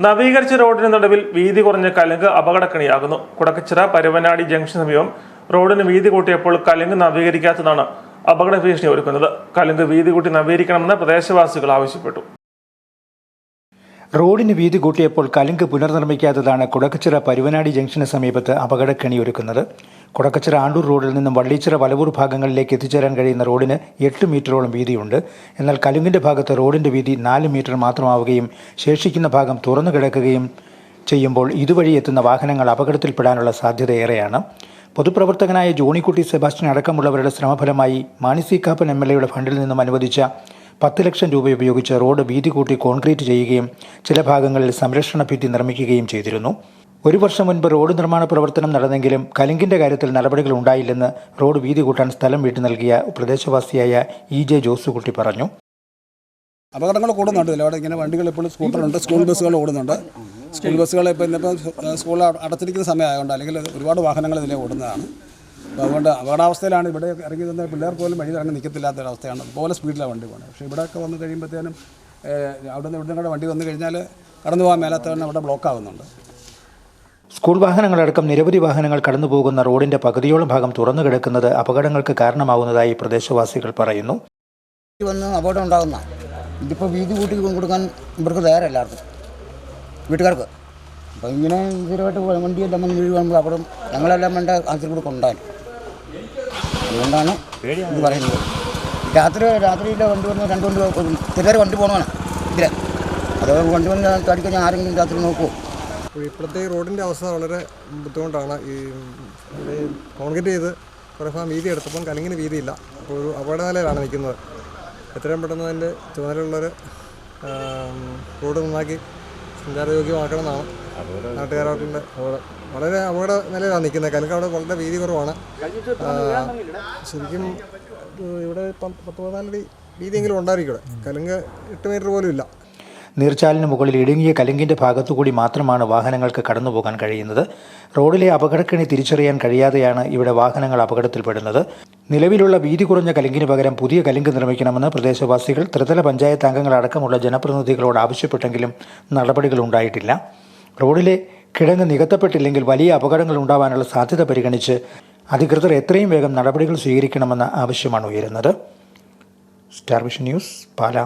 നവീകരിച്ച റോഡിന് നടുവിൽ വീതി കുറഞ്ഞ കലുങ്ക് അപകടക്കണിയാകുന്നു. കുടക്കച്ചിറ പരുവനാടി ജംഗ്ഷൻ സമീപം റോഡിന് വീതി കൂട്ടിയപ്പോൾ കലുങ്ക് നവീകരിക്കാത്തതാണ് അപകട ഭീഷണി ഒരുക്കുന്നത്. കലുങ്ക് വീതി കൂട്ടി നവീകരിക്കണമെന്ന് പ്രദേശവാസികൾ ആവശ്യപ്പെട്ടു. റോഡിന് വീതി കൂട്ടിയപ്പോൾ കലുങ്ക് പുനർനിർമ്മിക്കാത്തതാണ് കുടക്കച്ചിറ പരുവനാടി ജംഗ്ഷന് സമീപത്ത് അപകടക്കണി ഒരുക്കുന്നത്. കുടക്കച്ചിറ ആണ്ടൂർ റോഡിൽ നിന്നും വള്ളിച്ചിറ വലവൂർ ഭാഗങ്ങളിലേക്ക് എത്തിച്ചേരാൻ കഴിയുന്ന റോഡിന് എട്ട് മീറ്ററോളം വീതിയുണ്ട്. എന്നാൽ കലുങ്കിന്റെ ഭാഗത്ത് റോഡിന്റെ വീതി നാല് മീറ്റർ മാത്രമാവുകയും ശേഷിക്കുന്ന ഭാഗം തുറന്നു കിടക്കുകയും ചെയ്യുമ്പോൾ ഇതുവഴി എത്തുന്ന വാഹനങ്ങൾ അപകടത്തിൽപ്പെടാനുള്ള സാധ്യതയേറെയാണ്. പൊതുപ്രവർത്തകനായ ജോണിക്കുട്ടി സെബാസ്റ്റ്യൻ അടക്കമുള്ളവരുടെ ശ്രമഫലമായി മാണി കാപ്പൻ എം എൽ എയുടെ ഫണ്ടിൽ നിന്നും അനുവദിച്ച പത്ത് ലക്ഷം രൂപ ഉപയോഗിച്ച് റോഡ് വീതി കൂട്ടി കോൺക്രീറ്റ് ചെയ്യുകയും ചില ഭാഗങ്ങളിൽ സംരക്ഷണ ഭിത്തി നിർമ്മിക്കുകയും ചെയ്തിരുന്നു. ഒരു വർഷം മുൻപ് റോഡ് നിർമ്മാണ പ്രവർത്തനം നടന്നെങ്കിലും കലിങ്കിന്റെ കാര്യത്തിൽ നടപടികൾ ഉണ്ടായില്ലെന്ന് റോഡ് വീതി കൂട്ടാൻ സ്ഥലം വീട്ടു നൽകിയ പ്രദേശവാസിയായ ഇ ജെ ജോസുകുട്ടി പറഞ്ഞു. അപകടങ്ങൾ കൂടുന്നുണ്ട്. അവിടെ ഇങ്ങനെ വണ്ടികൾ ഇപ്പോൾ സ്കൂട്ടറുണ്ട്. സ്കൂൾ ബസ്സുകൾ ഓടുന്നുണ്ട്. സ്കൂൾ ബസ്സുകൾ ഇപ്പോൾ ഇന്നിപ്പോൾ സ്കൂൾ അടച്ചിരിക്കുന്ന സമയമായതുകൊണ്ട് അല്ലെങ്കിൽ ഒരുപാട് വാഹനങ്ങൾ ഇതിലെ ഓടുന്നതാണ്. അപ്പോൾ അതുകൊണ്ട് അപകടാവസ്ഥയിലാണ് ഇവിടെ ഇറങ്ങി തന്നെ പിള്ളേർ പോലും വഴി ഇറങ്ങി നിൽക്കത്തില്ലാത്ത ഒരവസ്ഥയാണ് അതുപോലെ സ്പീഡിലാണ് വണ്ടി പോകുന്നത് പക്ഷേ ഇവിടെയൊക്കെ വന്ന് കഴിയുമ്പോഴത്തേനും അവിടെ നിന്ന് ഇവിടെ വണ്ടി വന്നു കഴിഞ്ഞാൽ കടന്നു പോകാൻ മേലാത്തവണ്ണം അവിടെ ബ്ലോക്ക് ആവുന്നുണ്ട്. സ്കൂൾ വാഹനങ്ങളടക്കം നിരവധി വാഹനങ്ങൾ കടന്നു പോകുന്ന റോഡിന്റെ പകുതിയോളം ഭാഗം തുറന്നു കിടക്കുന്നത് അപകടങ്ങൾക്ക് കാരണമാവുന്നതായി പ്രദേശവാസികൾ പറയുന്നു. വന്ന് അപകടം ഉണ്ടാകുന്ന ഇതിപ്പോൾ വീതി കൂട്ടി കൊടുക്കാൻ ഇവർക്ക് തയ്യാറല്ല എല്ലാവർക്കും വീട്ടുകാർക്ക്. അപ്പോൾ ഇങ്ങനെ സ്ഥിരമായിട്ട് വണ്ടിയെല്ലാം വന്ന് വീഴുമ്പോൾ അപകടം ഞങ്ങളെല്ലാം വേണ്ട ആശുപത്രി കൂടെ കൊണ്ടാൻ അതുകൊണ്ടാണ് ഇത് പറയുന്നത്. രാത്രി രാത്രിയിലെ വണ്ടി വന്ന് രണ്ട് വണ്ടി സ്ഥിരം വണ്ടി പോകണമാണ് ഇതിലെ. അത് വണ്ടി വന്ന് തടിക്കഴിഞ്ഞാൽ ആരെങ്കിലും രാത്രി നോക്കുമോ അപ്പോൾ ഇപ്പോഴത്തെ ഈ റോഡിന്റെ അവസ്ഥ വളരെ ബുദ്ധിമുട്ടാണ്. ഈ കോൺക്രീറ്റ് ചെയ്ത് കുറേ ഭാഗം വീതി എടുത്തപ്പം കലിങ്ങിന് വീതിയില്ല. അപ്പോൾ ഒരു അപകടനിലയിലാണ് നിൽക്കുന്നത്. എത്രയും പെട്ടെന്ന് അതിന്റെ ചുമതലയുള്ളവർ റോഡ് നന്നാക്കി സഞ്ചാരയോഗ്യമാക്കണമെന്നാണ് നാട്ടുകാരോട്ടിന്റെ വളരെ അപകട നിലയിലാണ് നിൽക്കുന്നത്. കലിങ്ക് അവിടെ വളരെ വീതി കുറവാണ്. ശരിക്കും ഇവിടെ പത്ത് പതിനാലടി വീതിയെങ്കിലും ഉണ്ടായിരിക്കും ഇവിടെ. കലിങ്ക് എട്ട് മീറ്റർ പോലും ഇല്ല. നീർച്ചാലിന് മുകളിൽ ഇടുങ്ങിയ കലുങ്കിന്റെ ഭാഗത്തുകൂടി മാത്രമാണ് വാഹനങ്ങൾക്ക് കടന്നുപോകാൻ കഴിയുന്നത്. റോഡിലെ അപകടക്കിണി തിരിച്ചറിയാൻ കഴിയാതെയാണ് ഇവിടെ വാഹനങ്ങൾ അപകടത്തിൽപ്പെടുന്നത്. നിലവിലുള്ള വീതി കുറഞ്ഞ കലുങ്കിന് പകരം പുതിയ കലുങ്ക് നിർമ്മിക്കണമെന്ന് പ്രദേശവാസികൾ ത്രിതല പഞ്ചായത്ത് അംഗങ്ങളടക്കമുള്ള ജനപ്രതിനിധികളോട് ആവശ്യപ്പെട്ടെങ്കിലും നടപടികൾ ഉണ്ടായിട്ടില്ല. റോഡിലെ കിഴങ്ങ് നികത്തപ്പെട്ടില്ലെങ്കിൽ വലിയ അപകടങ്ങൾ ഉണ്ടാവാനുള്ള സാധ്യത പരിഗണിച്ച് അധികൃതർ എത്രയും വേഗം നടപടികൾ സ്വീകരിക്കണമെന്ന ആവശ്യമാണ് ഉയരുന്നത്. Star Vision News Pala.